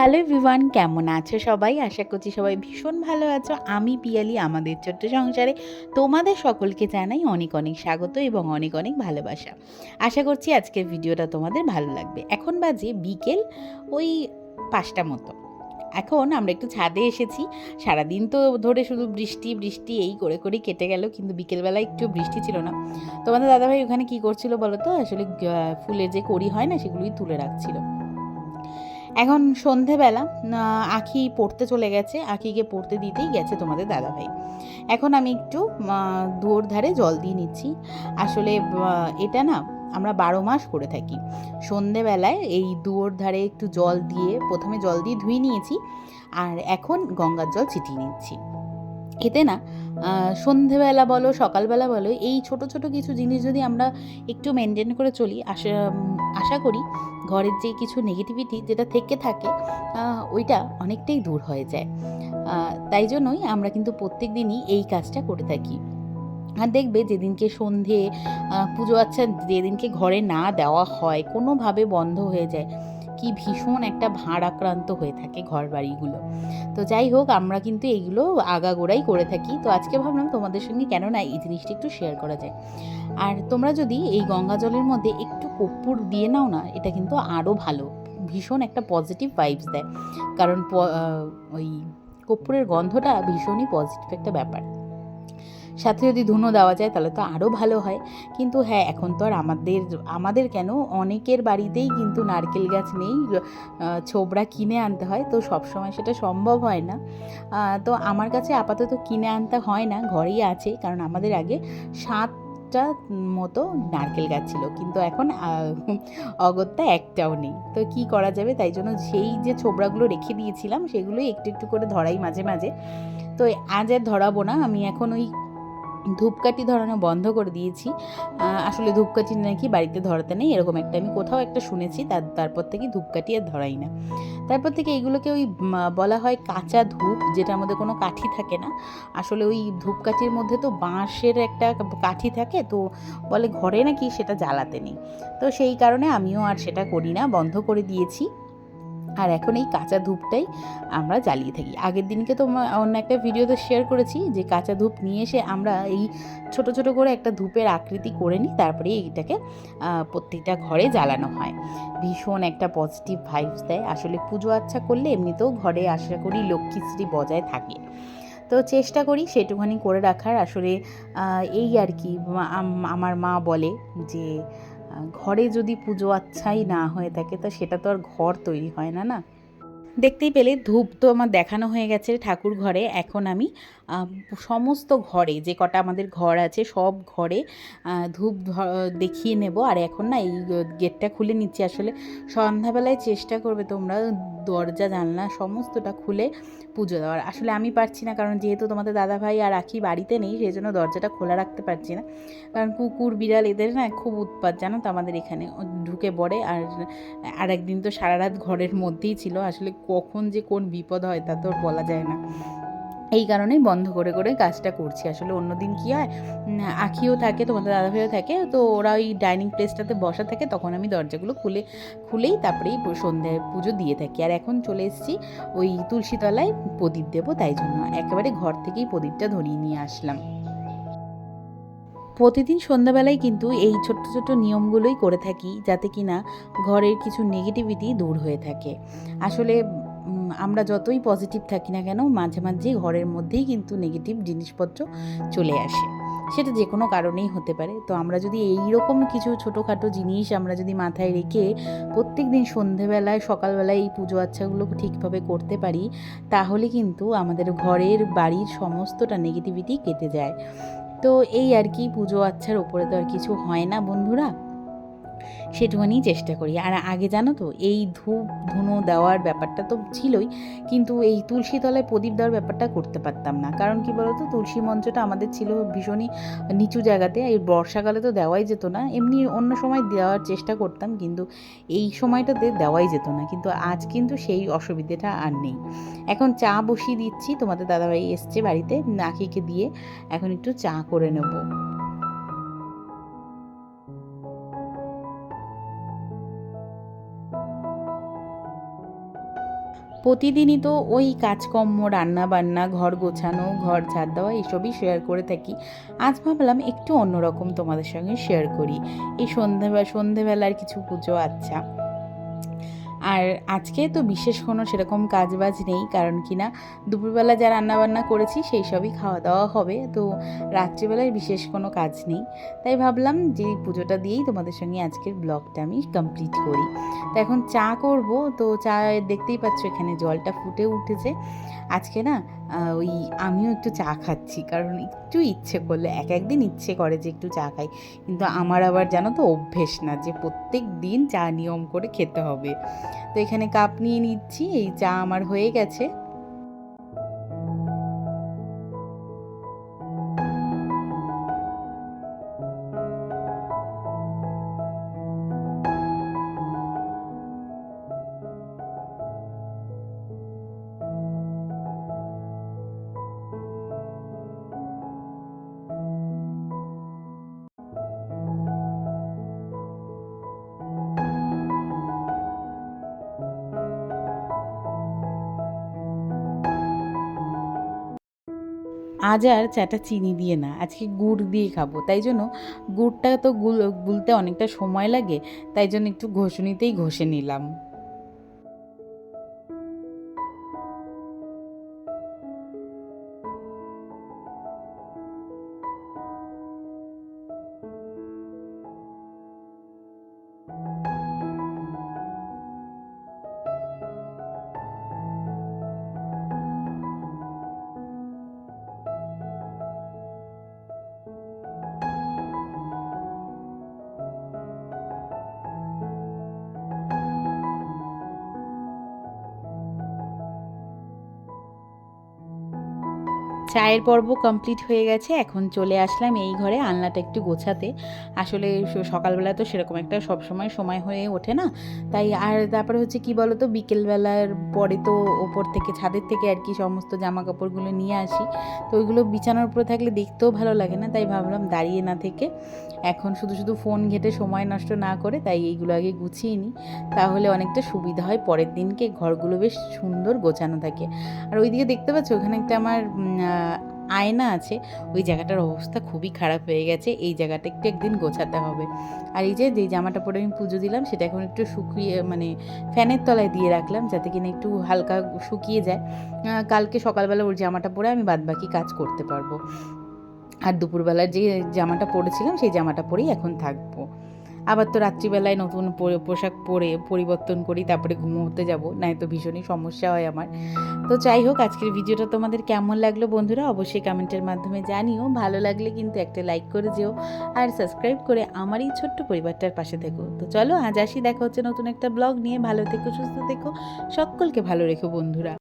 Hello everyone, কেমন আছো সবাই? আশা করছি সবাই ভীষণ ভালো আছো। আমি পিয়ালি, আমাদের ছোট্ট সংসারে তোমাদের সকলকে জানাই অনেক অনেক স্বাগত এবং অনেক অনেক ভালোবাসা। আশা করছি আজকের ভিডিওটা তোমাদের ভালো লাগবে। এখন বাজে বিকেল ওই পাঁচটা মতো। এখন আমরা একটু ছাদে এসেছি। সারাদিন তো ধরে শুধু বৃষ্টি বৃষ্টি, এই করে করে কেটে গেল, কিন্তু বিকেলবেলা একটু বৃষ্টি ছিল না। তোমাদের দাদাভাই ওখানে কি করছিল বলো তো? আসলে ফুলের যে কড়ি হয় না, সেগুলোই তুলে রাখছিল। এখন সন্ধেবেলা আখি পড়তে চলে গেছে। আখিকে পড়তে দিতেই গেছে তোমাদের দাদাভাই। এখন আমি একটু দুয়োর ধারে জল দিয়ে নিচ্ছি। আসলে এটা না আমরা বারো মাস করে থাকি। সন্ধেবেলায় এই দুয়োর ধারে একটু জল দিয়ে, প্রথমে জল দিয়ে ধুয়ে নিয়েছি, আর এখন গঙ্গার জল ছিটিয়ে নিচ্ছি। এতে না সন্ধেবেলা বলো, সকালবেলা বলো, এই ছোট ছোট কিছু জিনিস যদি আমরা একটু মেনটেন করে চলি, আশা আশা করি ঘরের যে কিছু নেগেটিভিটি যেটা থেকে থাকে ওইটা অনেকটাই দূর হয়ে যায়। তাই জন্যই আমরা কিন্তু প্রত্যেক দিনই এই কাজটা করে থাকি। আর দেখবে যেদিনকে সন্ধে পুজো আচ্ছা যেদিনকে ঘরে না দেওয়া হয়, কোনোভাবে বন্ধ হয়ে যায় কি ভীষণ একটা ভাঁড় আক্রান্ত হয়ে থাকে ঘর বাড়িগুলো তো যাই হোক, আমরা কিন্তু এইগুলো আগাগোড়াই করে থাকি। তো আজকে ভাবলাম তোমাদের সঙ্গে কেন না এই জিনিসটা একটু শেয়ার করা যায়। আর তোমরা যদি এই গঙ্গা জলের মধ্যে একটু কর্পূর দিয়ে নাও না, এটা কিন্তু আরও ভালো। ভীষণ একটা পজিটিভ ভাইবস দেয়। কারণ ওই কর্পূরের গন্ধটা ভীষণই পজিটিভ একটা ব্যাপার। সাথে যদি ধুনো দেওয়া যায়, তাহলে তো আরও ভালো হয়। কিন্তু হ্যাঁ এখন তো আর আমাদের আমাদের কেন? অনেকের বাড়িতেই কিন্তু নারকেল গাছ নেই ছোবড়া কিনে আনতে হয়, তো সবসময় সেটা সম্ভব হয় না। তো আমার কাছে আপাতত কিনে আনতে হয় না, ঘরেই আছে, কারণ আমাদের আগে সাতটা মতো নারকেল গাছ ছিল, কিন্তু এখন অগত্যা একটাও নেই। তো কি করা যাবে? তাই জন্য সেই যে ছোবড়াগুলো রেখে দিয়েছিলাম, সেগুলোই একটু একটু করে ধরাই মাঝে মাঝে। তো আজ আর ধরাবো না, আমি এখন ওই ধূপকাঠি ধরানো বন্ধ করে দিয়েছি। আসলে ধূপকাঠি নাকি বাড়িতে ধরাতে নেই, এরকম একটা আমি কোথাও একটা শুনেছি, তার, তারপর থেকে ধূপকাঠি আর ধরাই না। তারপর থেকে এইগুলোকে ওই বলা হয় কাঁচা ধূপ, যেটার মধ্যে কোনো কাঠি থাকে না। আসলে ওই ধূপকাঠির মধ্যে তো বাঁশের একটা কাঠি থাকে, তো বলে ঘরে নাকি সেটা জ্বালাতে নেই। তো সেই কারণে আমিও আর সেটা করি না, বন্ধ করে দিয়েছি। আর এখন এই কাঁচা ধূপটাই আমরা জ্বালিয়ে থাকি। আগের দিনকে তো অন্য একটা ভিডিওতে শেয়ার করেছি যে কাঁচা ধূপ নিয়ে এসে আমরা এই ছোট ছোট করে একটা ধূপের আকৃতি করে নিই, তারপরে এইটাকে প্রত্যেকটা ঘরে জ্বালানো হয়। ভীষণ একটা পজিটিভ ভাইবস দেয়। আসলে পুজো আচ্ছা করলে এমনিতেও ঘরে আশা করি লক্ষ্মীশ্রী বজায় থাকে। তো চেষ্টা করি সেটুখানি করে রাখার। আসলে এই আর কি আমার মা বলে যে ঘরে যদি পুজো আচ্ছাই না হয়ে থাকে, তো সেটা তো আর ঘর তৈরি হয় না না? দেখতেই পেলে ধূপ তো আমার দেখানো হয়ে গেছে ঠাকুর ঘরে। এখন আমি সমস্ত ঘরে, যে কটা আমাদের ঘর আছে, সব ঘরে ধূপ দেখিয়ে নেব। আর এখন না, এই গেটটা খুলে নিচ্ছি। আসলে সন্ধ্যাবেলায় চেষ্টা করবে তোমরা দরজা, জানলা, সমস্তটা খুলে পুজো দেওয়ার। আসলে আমি পারছি না কারণ যেহেতু তোমাদের দাদা ভাই আর আখি বাড়িতে নেই সেই জন্য দরজাটা খোলা রাখতে পারছি না। কারণ কুকুর, বিড়াল এদের না খুব উৎপাত, জানো তো আমাদের এখানে। ঢুকে পড়ে আর আর একদিন তো সারা রাত ঘরের মধ্যেই ছিল। আসলে কখন যে কোন বিপদ হয় তা তো বলা যায় না। এই কারণেই বন্ধ করে করে কাজটা করছি। আসলে অন্যদিন কি হয় আখিও থাকে, তোমাদের দাদাভাইও থাকে, তো ওরা ওই ডাইনিং প্লেসটাতে বসা থাকে, তখন আমি দরজাগুলো খুলে, খুলেই তারপরেই সন্ধ্যায় পুজো দিয়ে থাকি। আর এখন চলে এসেছি ওই তুলসীতলায় প্রদীপ দেবো, তাই জন্য একেবারে ঘর থেকেই প্রদীপটা ধরিয়ে নিয়ে আসলাম। প্রতিদিন সন্ধ্যাবেলায় কিন্তু এই ছোট্ট ছোট্ট নিয়মগুলোই করে থাকি, যাতে কি না ঘরের কিছু নেগেটিভিটি দূর হয়ে থাকে। আসলে আমরা যতই পজিটিভ থাকি না কেন, মাঝে মাঝে ঘরের মধ্যেই কিন্তু নেগেটিভ জিনিসপত্র চলে আসে। সেটা যে কোনো কারণেই হতে পারে। তো আমরা যদি এই রকম কিছু ছোটোখাটো জিনিস আমরা যদি মাথায় রেখে প্রত্যেক দিন সন্ধেবেলায়, সকালবেলায় এই পুজো আচ্ছাগুলো ঠিকভাবে করতে পারি, তাহলে কিন্তু আমাদের ঘরের বাড়ির সমস্তটা নেগেটিভিটি কেটে যায়। তো এই আর কি পুজো আচ্ছার ওপরে তো আর কিছু হয় না বন্ধুরা। সেটুখানি চেষ্টা করি। আর আগে জানো তো, এই ধূপ ধুনো দেওয়ার ব্যাপারটা তো ছিলই, কিন্তু এই তুলসী তলায় প্রদীপ দেওয়ার ব্যাপারটা করতে পারতাম না। কারণ কি বলতো, তুলসী মঞ্চটা আমাদের ছিল ভীষণই নিচু জায়গাতে, এই বর্ষাকালে তো দেওয়াই যেত না। এমনি অন্য সময় দেওয়ার চেষ্টা করতাম, কিন্তু এই সময়টাতে দেওয়াই যেত না। কিন্তু আজ কিন্তু সেই অসুবিধাটা আর নেই। এখন চা বসিয়ে দিচ্ছি, তোমাদের দাদাভাই এসছে বাড়িতে, নাকিকে দিয়ে এখন একটু চা করে নেব। প্রতিদিনই তো ওই কাজকর্ম রান্না বান্না ঘর গোছানো, ঘর ঝাড় দেওয়া, এসবই শেয়ার করে থাকি। আজ ভাবলাম একটু অন্যরকম তোমাদের সঙ্গে শেয়ার করি। এই সন্ধেবেলা সন্ধেবেলার কিছু পুজো আচ্ছা। আর আজকে তো বিশেষ কোনো সেরকম কাজ বাজ নেই, কারণ কি না, দুপুরবেলা যা রান্নাবান্না করেছি সেই সবই খাওয়া দাওয়া হবে, তো রাত্রিবেলায় বিশেষ কোনো কাজ নেই। তাই ভাবলাম যে পুজোটা দিয়েই তোমাদের সঙ্গে আজকের ব্লগটা আমি কমপ্লিট করি। তো এখন চা করব, তো চা দেখতেই পাচ্ছ এখানে জলটা ফুটে উঠেছে। আজকে না ওই আমিও একটু চা খাচ্ছি, কারণ একটু ইচ্ছে করলে, এক একদিন ইচ্ছে করে যে একটু চা খাই। কিন্তু আমার আবার জানো তো অভ্যেস না যে প্রত্যেক দিন চা নিয়ম করে খেতে হবে। তো এখানে কাপ নিয়ে নিচ্ছি, এই চা আমার হয়ে গেছে। আজ আর চাটা চিনি দিয়ে না, আজকে গুড় দিয়ে খাব। তাই জন্য গুড়টা তো গুল গুলতে অনেকটা সময় লাগে, তাই জন্য একটু ঘষুনিতেই ঘষে নিলাম। চায়ের পর্ব কমপ্লিট হয়ে গেছে, এখন চলে আসলাম এই ঘরে আলনাটা একটু গোছাতে। আসলে সকালবেলা তো সেরকম একটা সবসময় সময় হয়ে ওঠে না। তাই আর তারপরে হচ্ছে কি বলো তো বিকেলবেলার পরে তো ওপর থেকে, ছাদের থেকে আর কি সমস্ত জামা কাপড়গুলো নিয়ে আসি। তো ওইগুলো বিছানার উপরে থাকলে দেখতেও ভালো লাগে না, তাই ভাবলাম দাঁড়িয়ে না থেকে এখন শুধু শুধু ফোন ঘেটে সময় নষ্ট না করে তাই এইগুলো আগে গুছিয়ে নিই। তাহলে অনেকটা সুবিধা হয় পরের দিনকে, ঘরগুলো বেশ সুন্দর গোছানো থাকে। আর ওইদিকে দেখতে পাচ্ছ, ওখানে একটা আমার আয়না আছে, ওই জায়গাটার অবস্থা খুবই খারাপ হয়ে গেছে, এই জায়গাটা একটু একদিন গোছাতে হবে। আর এই যে, যেই জামাটা পরে আমি পুজো দিলাম, সেটা এখন একটু শুকিয়ে মানে ফ্যানের তলায় দিয়ে রাখলাম, যাতে কিনা একটু হালকা শুকিয়ে যায়। কালকে সকালবেলা ওর জামাটা পরে আমি বাদবাকি কাজ করতে পারব। আর দুপুরবেলার যে জামাটা পরেছিলাম, সেই জামাটা পরেই এখন থাকব। আবার তো রাত্রিবেলায় নতুন পোশাক পরে পরিবর্তন করি, তারপরে ঘুমোতে যাব, নাই তো ভীষণই সমস্যা হয় আমার। তো যাই হোক, আজকের ভিডিওটা তোমাদের কেমন লাগল বন্ধুরা অবশ্যই কমেন্টের মাধ্যমে জানিও। ভালো লাগলে কিন্তু একটা লাইক করে যেও আর সাবস্ক্রাইব করে আমার এই ছোট্ট পরিবারটার পাশে থেকো। তো চলো, আজ আসি, দেখা হচ্ছে নতুন একটা ব্লগ নিয়ে। ভালো থেকো, সুস্থ থেকো। সকলকে ভালো রেখো বন্ধুরা।